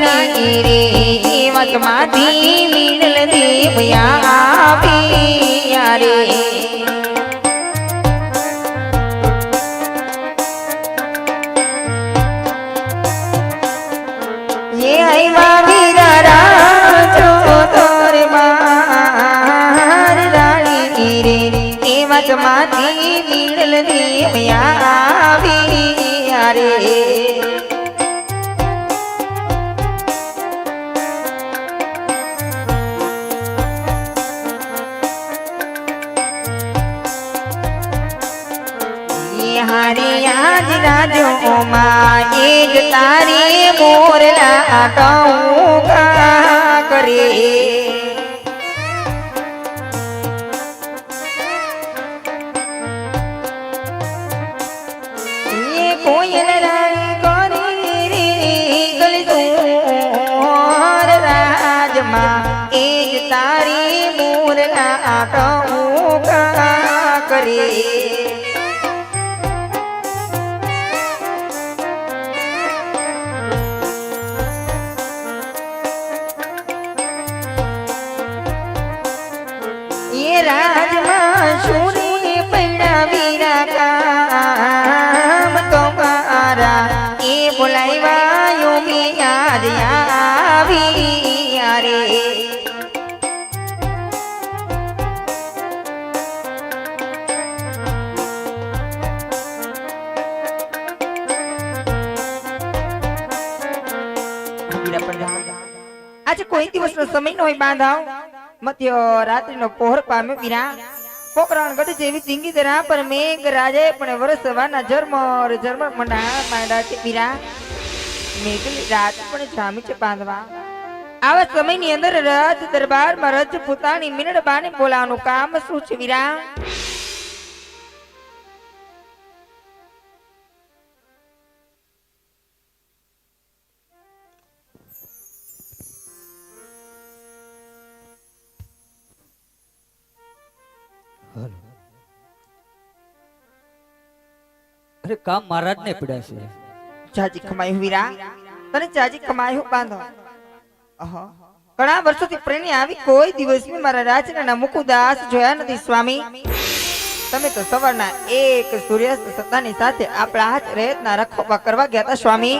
રે માંથી મીણલ દેવયા યાદ રાજો માં એ જ તારી મોરલા ટૌકા કરે. કરી રાજમાં એ જ તારી મોરલા ટૌકા કરે. આજે કોઈ દિવસનો સમય નો હોય બાંધાવ. મધ્ય રાત્રિનો પહોર પામ્યો વિરા. પોકરાણ ગઢ જેવી સિંગી ધરા પર મેઘ રાજે પણ વરસવાના જર્મર જર્મર મંડા માંડા છે વીરા. મેઘની રાત પણ જામી છે બાંધવા. આવા સમયની અંદર રાજ દરબારમાં રજ પોતાની મિનડબાને બોલાવાનું કામ શું છે વીરા અરે કામ મહારાજ ને પડ્યા છે. જાજી કમાયું વીરા? તને જાજી કમાયું બાંધો. અહો. ઘણા વર્ષોથી પ્રેરણી આવી કોઈ દિવસ મેં મારા રાજના મુકુદાસ જોયા નથી, સ્વામી. તમે તો સવારના એક સૂર્યાસ્ત સત્તાની સાથે આપણા હાથ રહેતના રખોપા કરવા ગયા હતા, સ્વામી.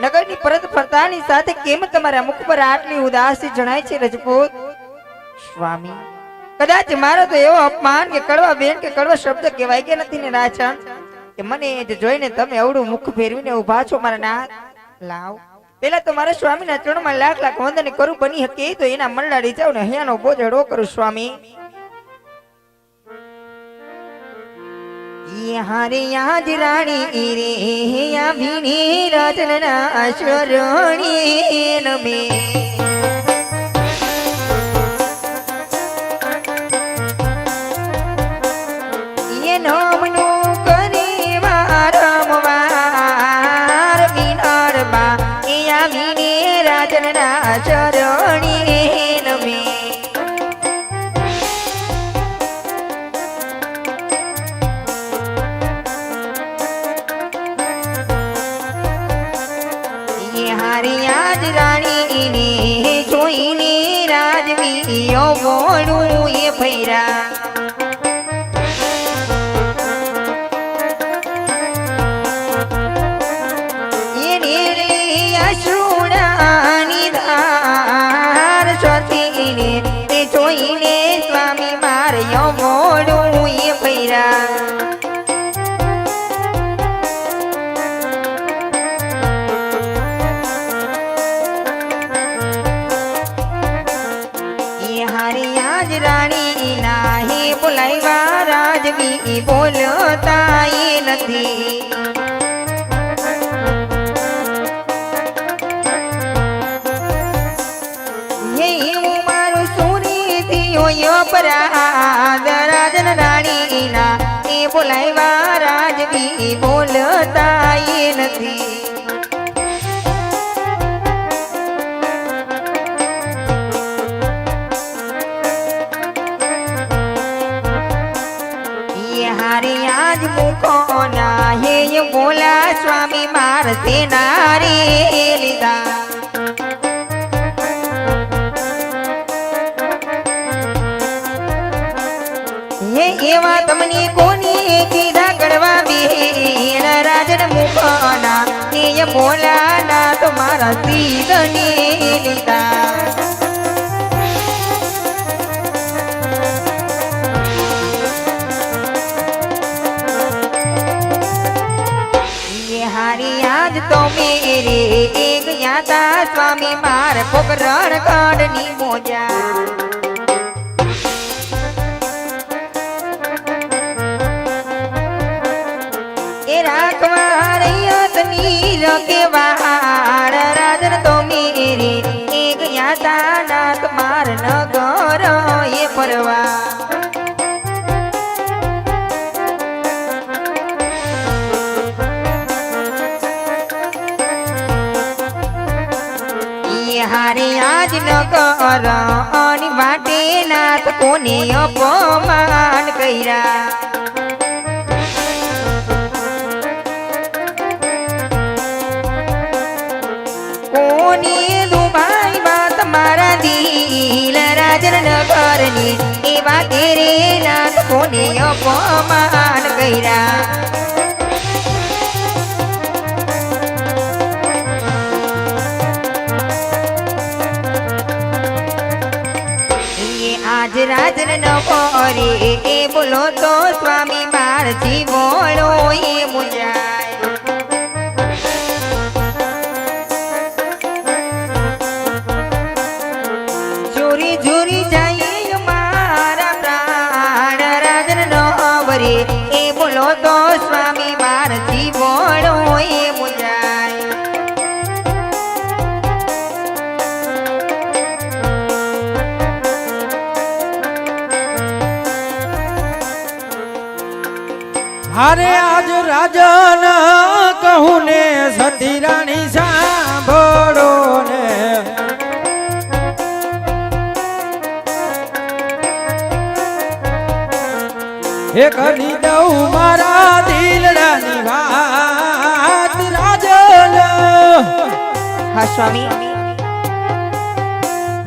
નગરની પરત ફરતાની સાથે કેમ તમારા મુખ પર આટલી ઉદાસી જણાય છે, રજપૂત? સ્વામી. કદાચ મારો તો એવો અપમાન કે કડવા બેન કે કડવા શબ્દ કહેવાય કે નથી ને, રાજન? કે મને જ જોઈને તમે અવડું મુખ ફેરવીને ઊભા છો મારા ના લાવ. પેલા તો મારા સ્વામીના ચરણમાં લાખ લાખ વંદન કરું બની શકે તો એના મનડાડી જાવ ને હૈયાનો હળવો કરું સ્વામી. હારે યાદ રાણી રે યા ભીની રચના અશ્વરણી નમે બોલું હારી આજ રાણી ના હે બોલાવ્યા રાજવી બોલતા નથી. જ મૂકો ના હે ભોલા સ્વામી માર સેના લીધા. એવા તમને કોની કીધા કરવા બેન? રાજન મુખના તે ભોલા ના તમારા સીધની લીધા. મેરે એક જ્ઞાતા સ્વામી માર પોકરણ કાઢની મોજા. કેવા રાજન તો મેરે એક યાદા નાથ માર અને વાટે નાથ કોને અપમાન કર્યા? કોની દુભાઈ વાત મારા દિલ રાજન નગરની એવા તેરે નાથ કોને અપમાન કર્યા? આજ નો કરે એ બોલો તો સ્વામી માર જીવોળો એ મુંજાય. હારે આજ રાજન કહું ને સતી રાણી સાંભળો ને. હે કરી દઉં મારા દિલડાની વાત રાજન. હા સ્વામી.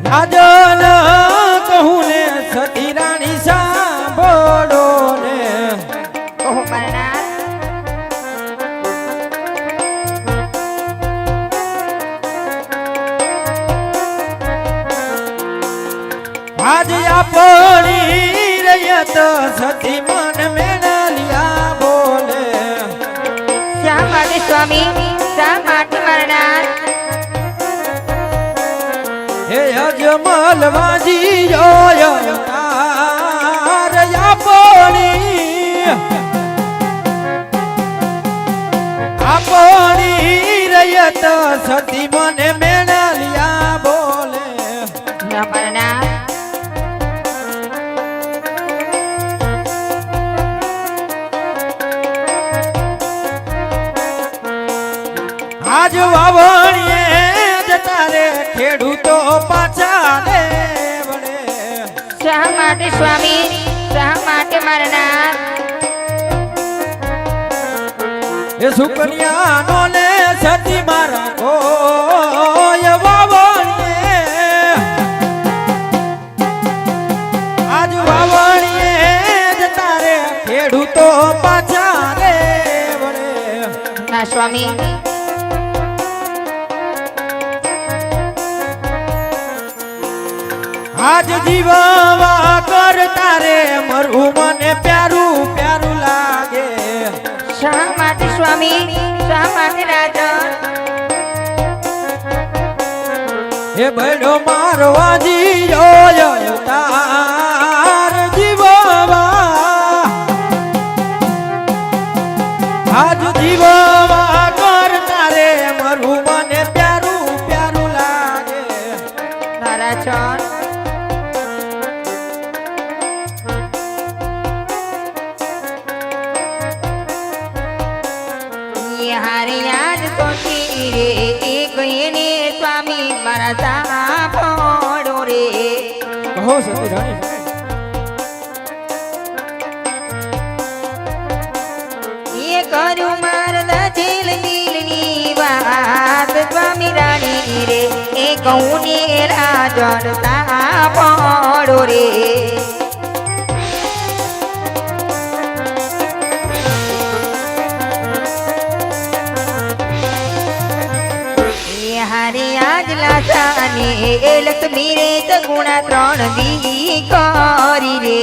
રાજન કહું ને આજ આપણી રયત સતી મન મેળલિયા બોલે. શા માટે સ્વામી શા માટે મારા હે અજમલ વાજી યો આપણી આપણી રયત સતી મન આજ વાવણીએ જતા રે ખેડૂતો પાછા ને વળે શા માટે સ્વામી? શા માટે મારા એ સુકન્યાનો ને સતી મારા કોઈ વાવણીએ. આજ વાવણીએ જતા રે ખેડૂતો પાછા રે વળે ના સ્વામી. આજ જીવવા કરતા રે મરવું મને પ્યારું પ્યારું લાગે. શા માટે સ્વામી? શા માટે રાજા? હે બડો મારવાજી જીયો તાર જીવવા. આજ જીવવા રે એ ગઈને સ્વામી મારા સાંભળો રે. કહો સતી રાણી. એ કર્યું મારા જેલ દિલની વાત સ્વામી રાણી રે એ કહું ને રાજન સાંભળો રે. એ લક્ષ્મી રે ગુણા ત્રણ દી કરી રે.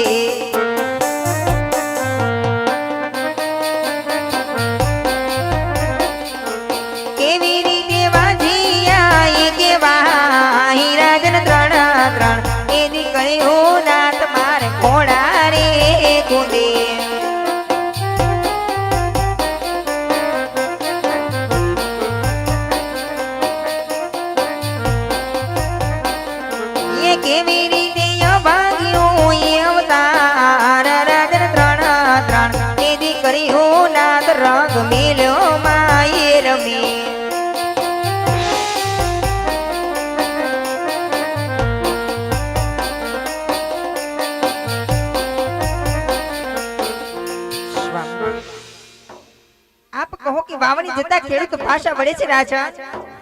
વાવણી જતા ખેડૂત ભાષા વળે છે રાજા.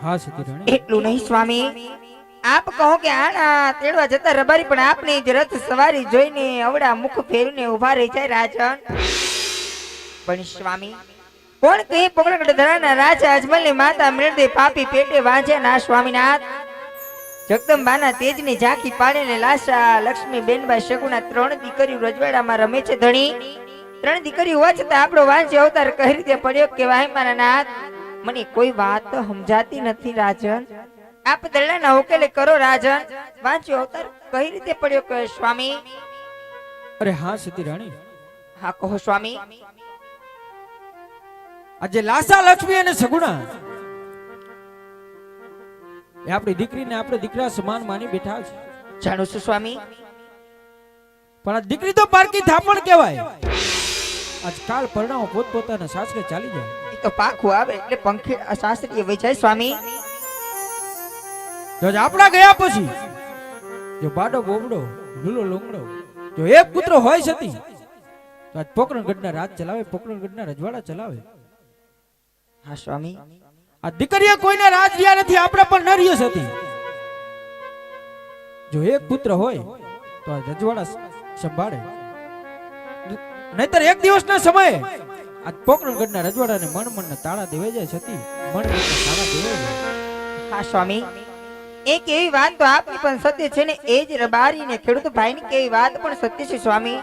હા સતી એટલું નહીં સ્વામી. આપ કહો કે આના તેડવા જતા રબારી પણ આપની જ રથ સવારી જોઈને અવડા મુખ ફેરીને ઊભા રહી જાય રાજન પણ સ્વામી કોણ કહે પકડકડ ધરાના રાજા અજમલની માતા મૃદે પાપી પેટે વાંચ્યા ના સ્વામીનાથ? જગદંબાના તેજની ઝાંખી પાડીને લાશા લક્ષ્મી બેનબાઈ શગુના ત્રણ દીકરીઓ રજવાડામાં રમે છે ધણી. ત્રણ દીકરી હોવા છતાં આપણો વાંચી અવતાર કઈ રીતે પડ્યો કેવાય મારા નાથ મને કોઈ વાત સમજાતી નથી રાજન. આપ દરડાના ઉકેલે કરો રાજન. વાંચ્યો અવતાર કઈ રીતે પડ્યો કે સ્વામી. અરે હા સતી રાણી. હા કહો સ્વામી. આજે લાસા લક્ષ્મી અને સગુણા. એ આપણી દીકરીને આપણે દીકરા સમાન માની બેઠા છે. જાણું છું સ્વામી? પણ આ દીકરી તો પારકી થાપણ કહેવાય. આજ કાલ પરણાવો પોતપોતાના સાસરે ચાલી જાય. એ તો પાખું આવે એટલે પંખી શાસ્ત્રીય વેચાય સ્વામી. જો આપણા ગયા પછી જો બાડો બોબડો લૂલો લોંગડો જો એક પુત્ર હોય સતી તો આજ પોકરણગઢના રાજ ચલાવે પોકરણગઢના રજવાડા ચલાવે. હા સ્વામી. આ દીકરીએ કોઈને રાજ રહ્યા નથી આપણે પણ ન રહ્યો સતી જો એક પુત્ર હોય તો આ રજવાડા સંભાળે. નહીતર એક દિવસના સમયે આ પોકરણગઢના રજવાડાને મણ મણના તાળા દેવાઈ જાય સતી મણ તાળા દેવાઈ જાય. હા, સ્વામી. એક એવી વાત તો આપની પણ સત્ય છે ને, એ જ રબારી ને ખેડૂત ભાઈની કેવી વાત પણ સત્ય છે, સ્વામી,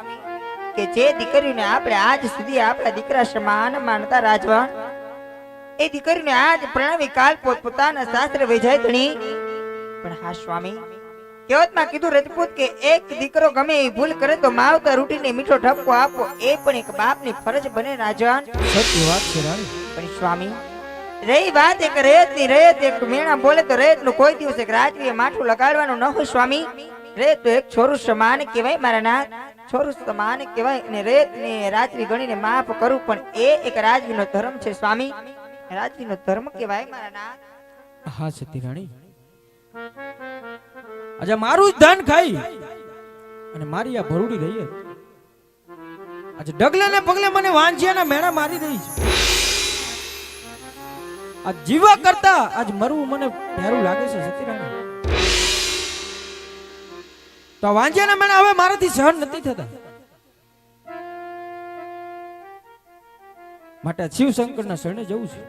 કે જે દીકરીને આપણે આજ સુધી આપણા દીકરા સમાન માનતા રાજવા એ દીકરીને આજ પ્રણવી કાલ પોતપોતાના શાસ્ત્ર વિજય ધણી. પણ હા, સ્વામી કહેવતમાં કીધું રજપૂત કે એક દીકરો ગમે એ ભૂલ કરે તો માવતર રૂટીને મીઠો ઠપકો આપો. એ પણ એક બાપની ફરજ બને રાજાન. સત્ય વાત છે રાણી. પણ સ્વામી રહી વાત એક રેતની રેત એક મેણા બોલે તો રેતનું કોઈ દિવસ એક રાજવીએ માથું લગાડવાનું ન હોય સ્વામી. રેત તો એક છોરું સમાન કહેવાય મારા નાથ. છોરું સમાન કહેવાય અને રેત ને રાજવી ગણીને માફ કરું પણ એ એક રાજવીનો ધર્મ છે સ્વામી. રાજવીનો ધર્મ કહેવાય મારા નાથ. હા સતી રાણી. આજે મારું જ ધન ખાઈ. અને મારી આ ભરૂડી ગઈ આજે ડગલે ને પગલે મને વાંજિયાના મેણા મારી દઈ છે. આ જીવા કરતા આજ મરવું મને પ્યારું લાગે છે સતી તો આ વાંજિયાના મેણા હવે મારાથી સહન નથી થતા. માટે શિવશંકરના શરણે જવું છે.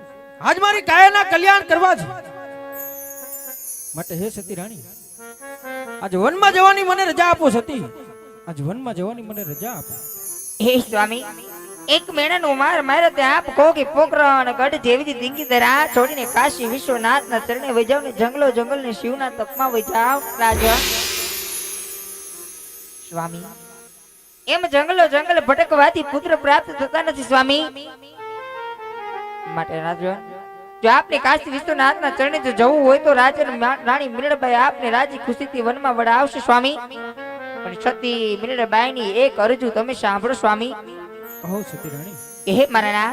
આજ મારી કાયાના કલ્યાણ કરવા છે. માટે હે સતી રાણી આજ વનમાં જવાની મને રજા આપો સતી. આજ વનમાં જવાની મને રજા આપો. હે સ્વામી, એક મેણાનો માર મારે તે આપ કહો કે પોકરણ ગઢ જેવી દીંગી દરા છોડીને કાશી વિશ્વનાથના ચરણે વૈજાવ ને જંગલો જંગલ ને શિવના તપમાં વૈજાવ રાજા. સ્વામી, એમ જંગલો જંગલ ભટકવાથી પુત્ર પ્રાપ્ત થતા નથી સ્વામી. માટે રાજા. જો આપને કાશી વિશ્વનાથના ચરણે જો જવું હોય તો રાજા રાણી મિરણબાઈ આપને રાજી ખુશીથી વનમાં વડાવશે સ્વામી. પણ સતી મીરડબાઈની એક અરજુ તમે સાંભળો સ્વામી. કહો સતી રાણી. હે મારા ના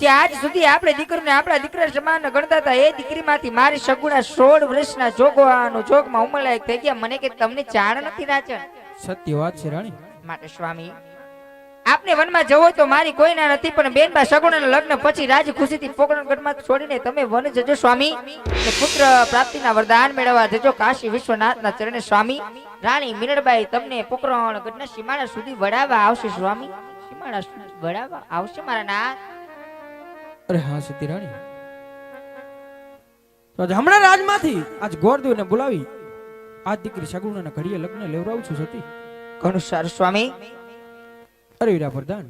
કે આજ સુધી આપણે દીકરીને આપણા દીકરા સમાન ગણતા હતા એ દીકરીમાંથી મારી સગુણા સોળ વર્ષના જોગવાનો જોગમાં ઉમરલાયક થઈ ગયા. મને કે તમને જાણ નથી રાજન સત્ય વાત છે રાણી. માટે સ્વામી આપને વનમાં જવો તો મારી કોઈ ના નથી પણ બેનબા સગુણાના લગ્ન પછી રાજ ખુશીથી પોકરણગઢમાં છોડીને તમે વન જજો સ્વામી. અને પુત્ર પ્રાપ્તિના વરદાન મેળવવા જજો કાશી વિશ્વનાથના ચરણે સ્વામી. રાણી મીનળબાઈ તમને પોકરણગઢના સીમાડા સુધી વડાવવા આવશે સ્વામી. સીમાડા સુધી વડાવવા આવશે મારા નાથ. અરે હા સતી રાણી. તો હમણાં રાજમાંથી આજ ગોરદેવને બોલાવી આ દીકરી સગુણાના ઘડીએ લગ્ન લેવડાવું છું સતી. ઘણું સારું સ્વામી. અરે વીરા પ્રધાન